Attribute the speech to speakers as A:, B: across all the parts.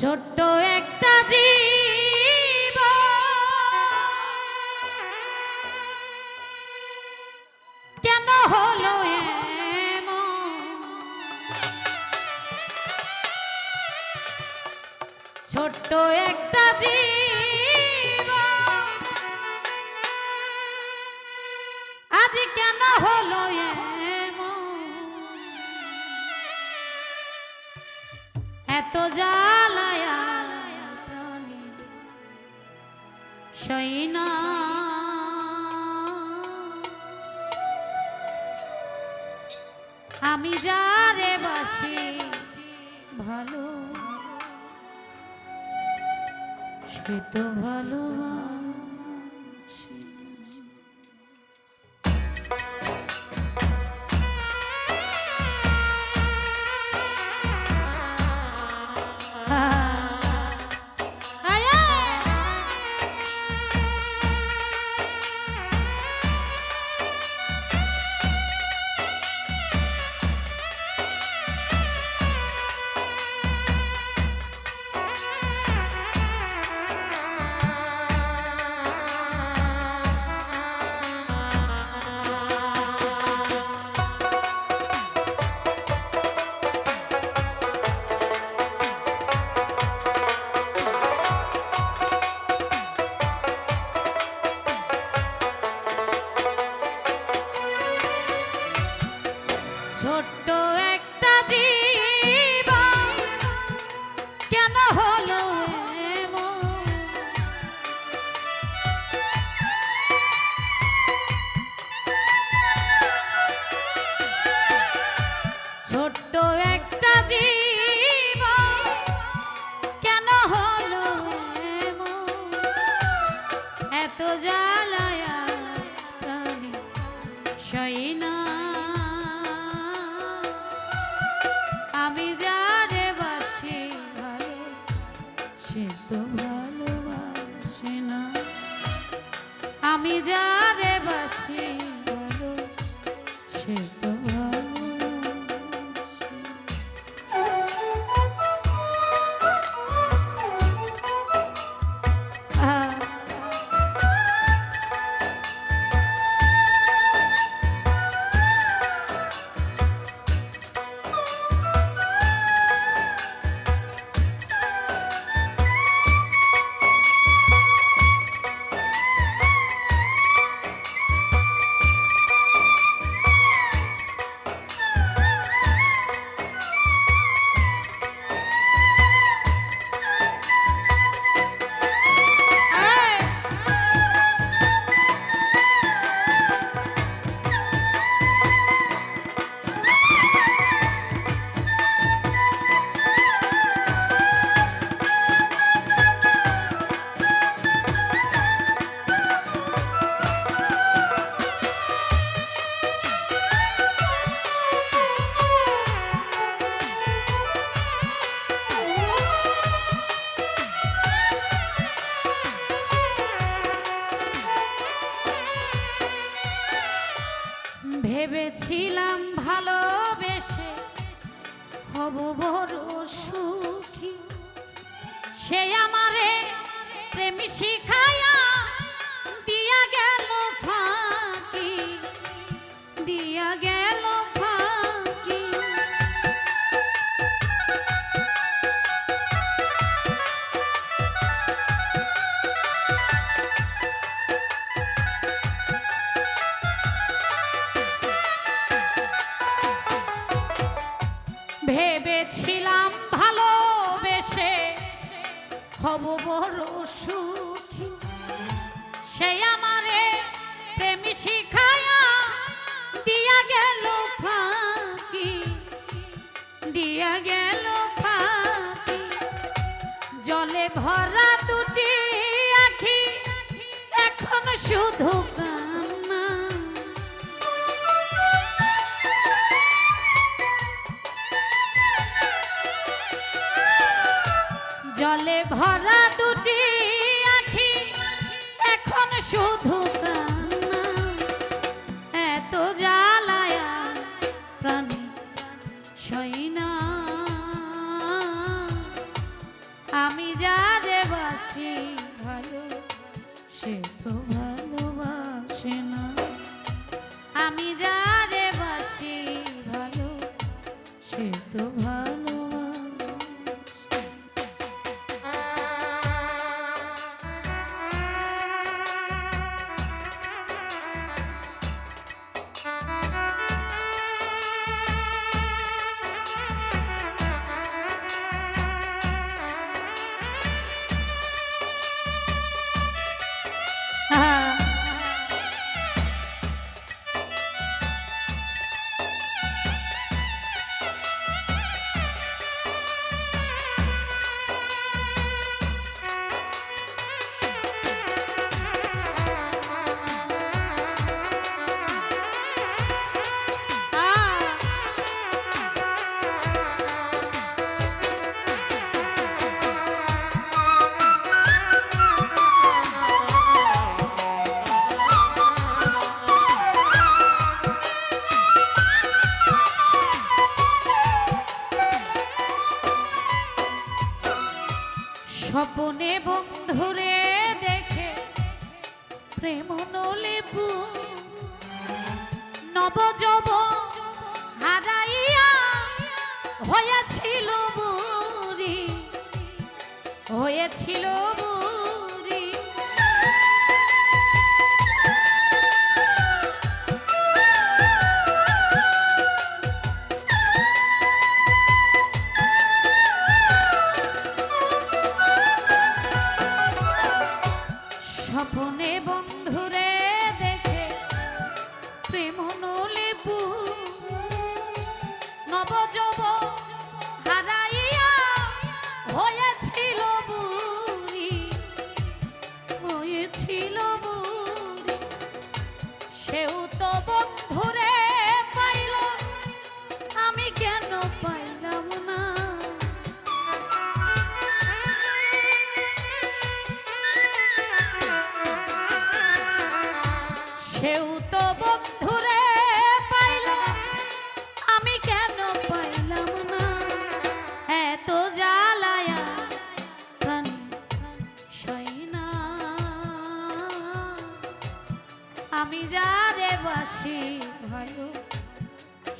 A: ছোট্ট একটা জীব কেন হলো? ছোট্ট একটা জীব আজ কেন হলো? এত জ্বালায়া সইনা আমি যারে বাসি ভালো সে তো ভালোবাসি জ্বালায়া প্রাণী সইনা আমি যারে বাসি ভালো সে তো ভালোবাসে না। আমি যারে ভেবেছিলাম ভালোবেসে হব বড় সুখী। সে আমারে প্রেম শিখায়া দিয়া গেল ফাঁকি দিয়া গেল হব বড় সুখী। সে আমারে প্রেম শিখায়া দিয়া গেল ফাঁকি। দিয়া গেল ফাঁকি। জলে ভরা দুটি আখি এখন শুধু ভরা দুটি আখি, এখন শুধু কান্না। এত জ্বালায়া প্রাণী সইনা আমি যা যে বাসি, ভালো সে তো ছিল স্বপনে বন্ধ আমি যারে বাসি ভালো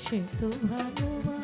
A: সে তো ভালোবাসি।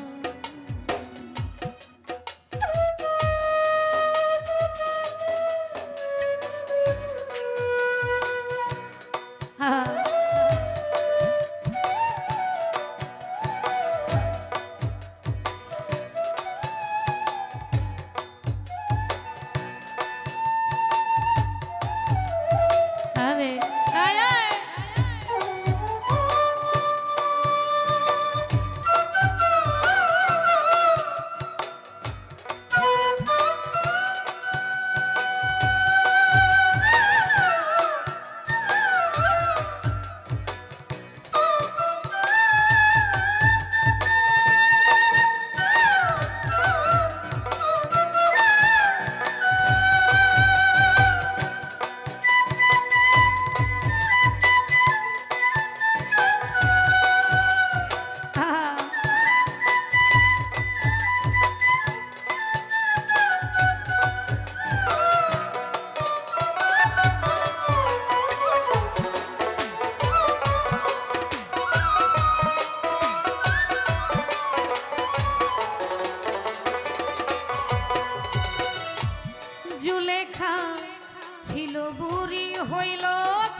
A: ছিল বুড়ি, হইল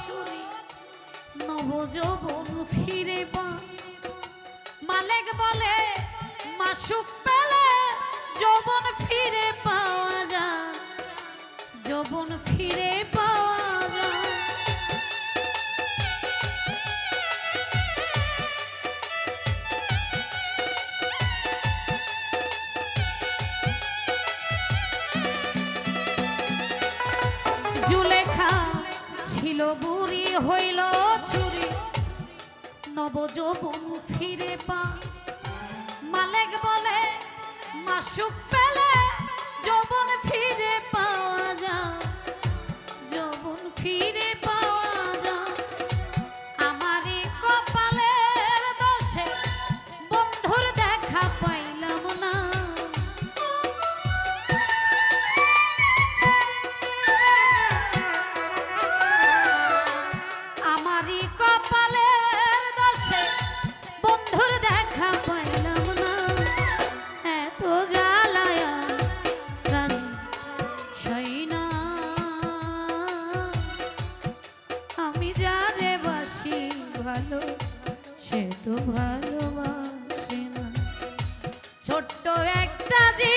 A: ছুরি। নবযৌবন ফিরে পা। মালিক বলে, মাসুক পেলে যৌবন ফিরে পাওয়া যায়। যৌবন ফিরে ছিল বুড়ি হইল ছুরি। নবযৌবন ফিরে পা। মালেক বলে মাসুক ছোট্ট একটা জীবন